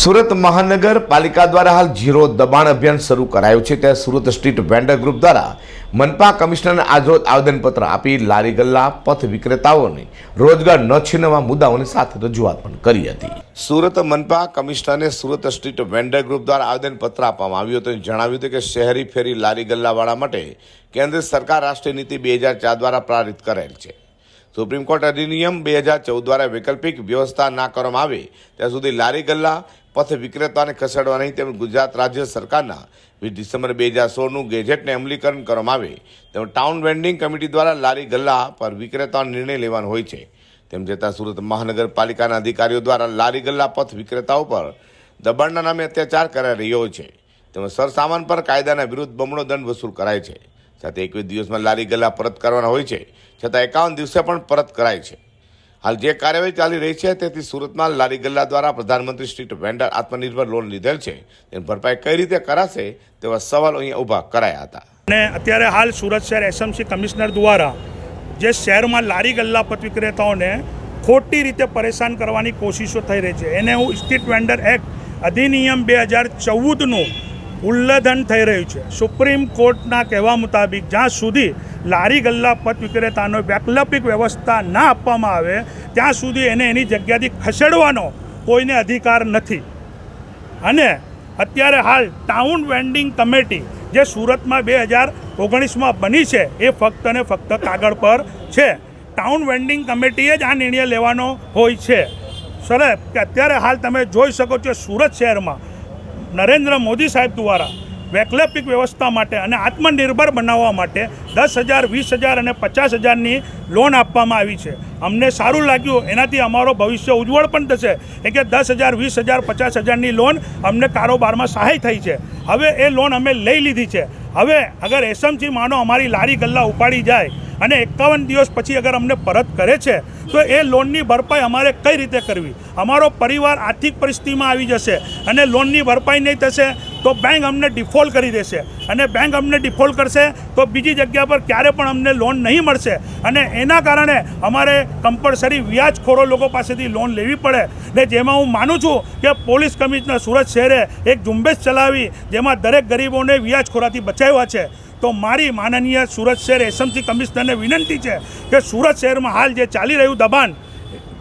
સુરત મહાનગરપાલિકા દ્વારા હાલ ઝીરો દબાણ અભિયાન શરૂ કરાયું છે. ત્યાં સુરત સ્ટ્રીટ વેન્ડર ગ્રુપ દ્વારા મનપા કમિશનરને આજરોજ આવેદનપત્ર આપી લારી ગલ્લા, પથ વિક્રેતાઓને રોજગાર ન છીનવા મુદ્દાઓની સાથે રજૂઆત પણ કરી હતી. સુરત મનપા કમિશનરને સુરત સ્ટ્રીટ વેન્ડર ગ્રુપ દ્વારા આવેદનપત્ર આપવામાં આવ્યું હતું. જણાવ્યું હતું કે શહેરી ફેરી લારી ગલ્લાવાળા માટે કેન્દ્ર સરકાર રાષ્ટ્રીય નીતિ બે હજાર ચાર દ્વારા પ્રારિત કરેલ છે. સુપ્રીમ કોર્ટ અધિનિયમ બે હજાર ચૌદ દ્વારા વૈકલ્પિક વ્યવસ્થા ના કરવામાં આવે, ત્યાં સુધી લારી ગલ્લા પથ વિક્રેતાને ખસેડવા નહીં તેમજ ગુજરાત રાજ્ય સરકારના વીસ ડિસેમ્બર બે હજાર સોળનું ગેજેટને અમલીકરણ કરવામાં આવે તેમજ ટાઉન વેન્ડિંગ કમિટી દ્વારા લારી ગલ્લા પર વિક્રેતાનો નિર્ણય લેવાનો હોય છે. તેમ છતાં સુરત મહાનગરપાલિકાના અધિકારીઓ દ્વારા લારી ગલ્લા પથ વિક્રેતાઓ પર દબાણના નામે અત્યાચાર કરાઈ રહ્યો છે. તેમજ સરસામાન પર કાયદાના વિરુદ્ધ બમણો દંડ વસૂલ કરાય છે. સાથે એકવીસ દિવસમાં લારી ગલ્લા પરત કરવાના હોય છે. છતાં એકાવન દિવસે પણ પરત કરાય છે. હાલ જે કાર્યવાહી ચાલી રહી છે તેથી સુરતમાં લારી ગલ્લા દ્વારા પ્રધાનમંત્રી સ્ટ્રીટ વેન્ડર આત્મનિર્ભર લોન લીધેલ છે. તેની ભરપાઈ કઈ રીતે કરાશે તેવા સવાલ અહીંયા ઊભા કરાયા હતા. અને અત્યારે હાલ સુરત શહેર એસએમસી કમિશનર દ્વારા જે શહેરમાં લારી ગલ્લા પથ વિક્રેતાઓને ખોટી રીતે પરેશાન કરવાની કોશિશો થઈ રહી છે. એને હું સ્ટ્રીટ વેન્ડર એક્ટ અધિનિયમ બે હજાર ચૌદનું ઉલ્લંઘન થઈ રહ્યું છે. સુપ્રીમ કોર્ટના કહેવા મુતાબિક જ્યાં સુધી લારી ગલ્લા પથ વિક્રેતાનો વૈકલ્પિક વ્યવસ્થા ના આપવામાં આવે, ત્યાં સુધી એને એની જગ્યાથી ખસેડવાનો કોઈને અધિકાર નથી. અને અત્યારે હાલ ટાઉન વેન્ડિંગ કમિટી જે સુરતમાં બે હજાર ઓગણીસમાં બની છે, એ ફક્ત ને ફક્ત કાગળ પર છે. ટાઉન વેન્ડિંગ કમિટીએ જ આ નિર્ણય લેવાનો હોય છે. સર કે અત્યારે હાલ તમે જોઈ શકો છો સુરત શહેરમાં નરેન્દ્ર મોદી સાહેબ દ્વારા વૈકલ્પિક વ્યવસ્થા માટે અને આત્મનિર્ભર બનાવવા માટે દસ હજાર, વીસ હજાર અને પચાસ હજારની લોન આપવામાં આવી છે. અમને સારું લાગ્યું. એનાથી અમારો ભવિષ્ય ઉજ્જવળ પણ થશે. એ કે દસ હજાર, વીસ હજાર, પચાસ હજારની લોન અમને કારોબારમાં સહાય થઈ છે. હવે એ લોન અમે લઈ લીધી છે. હવે અગર એસએમસી માનો અમારી લારી ગલ્લા ઉપાડી જાય અને એકાવન દિવસ પછી અગર અમને પરત કરે છે, તો એ લોનની ભરપાઈ અમારે કઈ રીતે કરવી? અમારો પરિવાર આર્થિક પરિસ્થિતિમાં આવી જશે અને લોનની ભરપાઈ નહીં થશે, તો બેંક અમને ડિફોલ્ટ કરી દેશે. અને બેંક અમને ડિફોલ્ટ કરશે, તો બીજી જગ્યા પર ક્યારે પણ અમને લોન નહીં મળશે. અને એના કારણે અમારે કમ્પલસરી વ્યાજખોરો લોકો પાસેથી લોન લેવી પડે. ને જેમાં હું માનું છું કે પોલીસ કમિશનર સુરત શહેરે એક ઝુંબેશ ચલાવી, જેમાં દરેક ગરીબોને વ્યાજખોરાથી બચાવ્યા છે. તો મારી માનનીય સુરત શહેર એસએમસી કમિશનરને વિનંતી છે કે સુરત શહેરમાં હાલ જે ચાલી રહ્યું દબાણ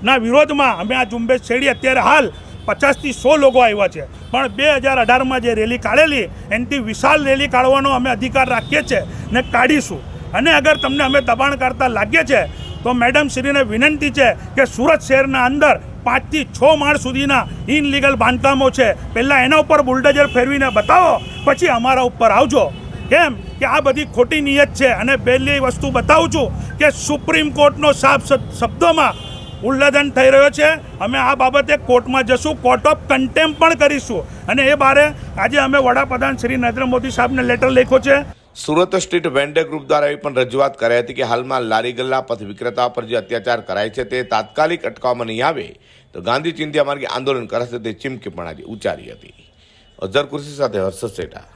ના વિરોધમાં અમે આ ઝુંબેશ છેડી અત્યારે હાલ પચાસથી સો લોકો આવ્યા છે. પણ બે હજાર અઢારમાં જે રેલી કાઢેલી, એનાથી વિશાળ રેલી કાઢવાનો અમે અધિકાર રાખીએ છીએ ને કાઢીશું. અને અગર તમને અમે દબાણ કરતા લાગીએ છીએ, તો મેડમ શ્રીને વિનંતી છે કે સુરત શહેરના અંદર પાંચથી છ માળ સુધીના ઇનલીગલ બાંધકામો છે. પહેલાં એના ઉપર બુલડોઝર ફેરવીને બતાવો, પછી અમારા ઉપર આવજો. કેમ? કે આ બધી ખોટી નિયત છે. અને પહેલી વસ્તુ બતાવું છું કે સુપ્રીમ કોર્ટનો સાફ શબ્દોમાં ઉલ્લંઘન થઈ રહ્યો છે. અમે આ બાબતે કોર્ટમાં જશું, કોર્ટ ઓફ કન્ટેમ્પ પણ કરીશું. અને એ બારે આજે અમે વડાપ્રધાન શ્રી નરેન્દ્ર મોદી સાહેબને લેટર લખ્યો છે. સુરત સ્ટ્રીટ વેન્ડર ગ્રુપ દ્વારા એવી પણ રજૂઆત કરાઈ હતી કે હાલમાં લારી ગલ્લા પથ વિક્રેતા પર જે અત્યાચાર કરાય છે તે તાત્કાલિક અટકાવવામાં નહીં આવે. તો ગાંધી ચિંધ્યા માર્ગે આંદોલન કરાશે તે ચીમકી પણ આજે ઉચ્ચારી હતી. અઝર કુર્સી સાથે હર્ષદ સેઠા.